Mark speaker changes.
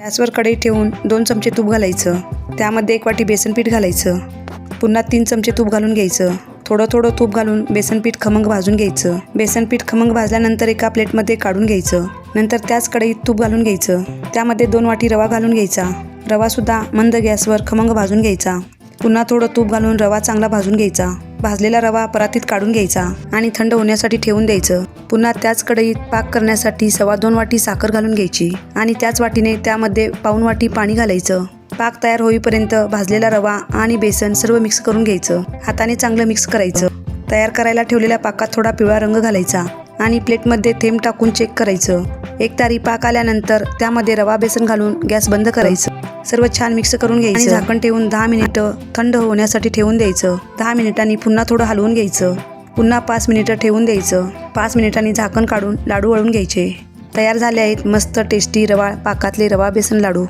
Speaker 1: गॅसवर कढई ठेवून दोन चमचे तूप घालायचं. त्यामध्ये एक वाटी बेसनपीठ घालायचं. पुन्हा तीन चमचे तूप घालून घ्यायचं. थोडं थोडं तूप घालून बेसनपीठ खमंग भाजून घ्यायचं. बेसनपीठ खमंग भाजल्यानंतर एका प्लेटमध्ये काढून घ्यायचं. नंतर त्याच कढईत तूप घालून घ्यायचं. त्यामध्ये दोन वाटी रवा घालून घ्यायचा. रवासुद्धा मंद गॅसवर खमंग भाजून घ्यायचा. पुन्हा थोडं तूप घालून रवा चांगला भाजून घ्यायचा. भाजलेला रवा परातीत काढून घ्यायचा आणि थंड होण्यासाठी ठेवून द्यायचं. पुन्हा त्याच कढईत पाक करण्यासाठी सव्वा दोन वाटी साखर घालून घ्यायची आणि त्याच वाटीने त्यामध्ये पाऊन वाटी पाणी घालायचं. पाक तयार होईपर्यंत भाजलेला रवा आणि बेसन सर्व मिक्स करून घ्यायचं. हाताने चांगलं मिक्स करायचं. तयार करायला ठेवलेल्या पाकात थोडा पिवळा रंग घालायचा आणि प्लेटमध्ये थेंब टाकून चेक करायचं. एक तारी पाक आल्यानंतर त्यामध्ये रवा बेसन घालून गॅस बंद करायचं. सर्व छान मिक्स करून घ्यायचं. आणि झाकण ठेवून दहा मिनिटं थंड होण्यासाठी ठेवून द्यायचं. दहा मिनिटांनी पुन्हा थोडं हलवून घ्यायचं. पुन्हा पाच मिनिटं ठेवून द्यायचं. पाच मिनिटांनी झाकण काढून लाडू वळून घ्यायचे. तयार झाले आहेत मस्त टेस्टी रवा पाकातले रवा बेसन लाडू.